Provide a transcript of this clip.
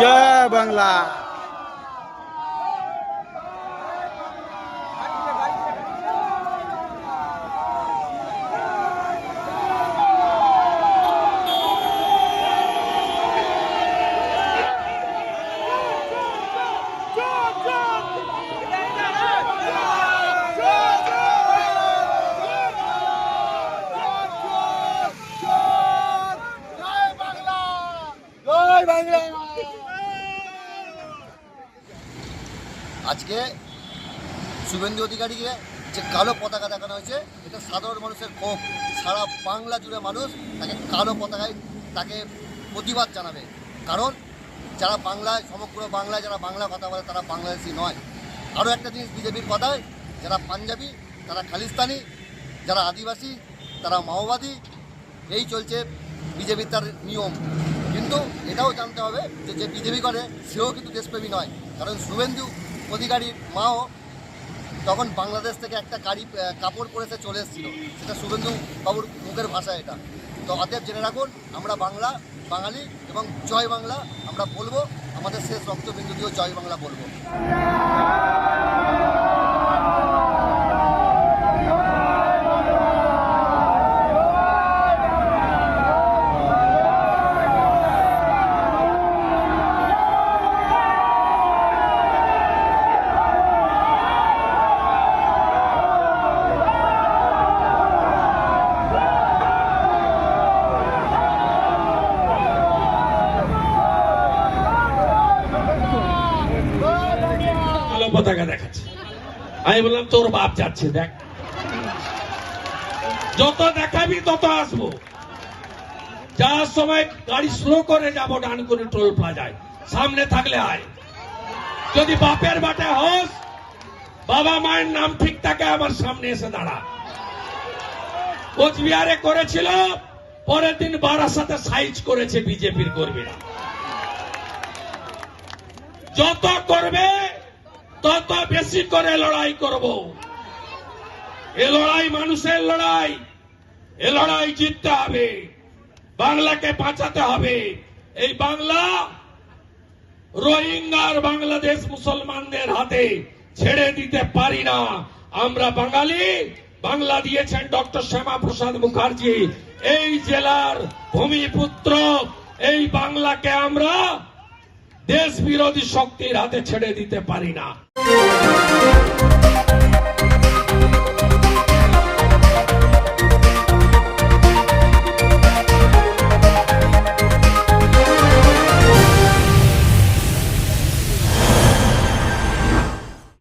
জয় বাংলা জয় বাংলা আজকে শুভেন্দু অধিকারীকে যে কালো পতাকা দেখানো হয়েছে, এটা সাধারণ মানুষের ক্ষোভ। সারা বাংলা জুড়ে মানুষ তাকে কালো পতাকায় তাকে প্রতিবাদ জানাবে। কারণ যারা বাংলায়, সমগ্র বাংলায় যারা বাংলা কথা বলে, তারা বাংলাদেশি নয়। আরও একটা জিনিস বিজেপির কথায়, যারা পাঞ্জাবি, তারা খালিস্তানি, যারা আদিবাসী, তারা মাওবাদী, এই চলছে বিজেপির তার নিয়ম। কিন্তু এটাও জানতে হবে যে যে বিজেপি করে, সেও কিন্তু দেশপ্রেমী নয়। কারণ শুভেন্দু অধিকারীর মাও তখন বাংলাদেশ থেকে একটা গাড়ি কাপড় পরেছে চলে এসেছিল। সেটা শুভেন্দু বাবুর মুখের ভাষা এটা। তো অতএব জেনে রাখুন, আমরা বাংলা, বাঙালি এবং জয় বাংলা আমরা বলব। আমাদের শেষ রক্তবিন্দু দিয়েও জয় বাংলা বলব কালো পতাকা দেখাচ্ছে। আমি বললাম, তোর বাপ যাচ্ছে, দেখ। যত দেখাবি, তত আসব। যাওয়ার সময় গাড়ি স্লো করে যাব, ডানকুনি টোল প্লাজায়। সামনে থাকলে আয়। যদি বাপের বাটে হস, বাবা মায়ের নাম ঠিক থাকে, আমার সামনে এসে দাঁড়া। কোচবিহারে করেছিল, পরের দিন বারাসাতে সাইজ করেছে বিজেপির কর্মীরা। যত করবে তত বেশি করে লড়াই করব। এ লড়াই মানুষের লড়াই। এ লড়াই জিততে হবে। বাংলাকে বাঁচাতে হবে। এই বাংলা রোহিঙ্গার বাংলাদেশ মুসলমানদের হাতে ছেড়ে দিতে পারি না। আমরা বাঙালি, বাংলা দিয়েছেন ডক্টর শ্যামা প্রসাদ মুখার্জি। এই জেলার ভূমিপুত্র, এই বাংলাকে আমরা দেশ বিরোধী শক্তির হাতে ছেড়ে দিতে পারি না। Música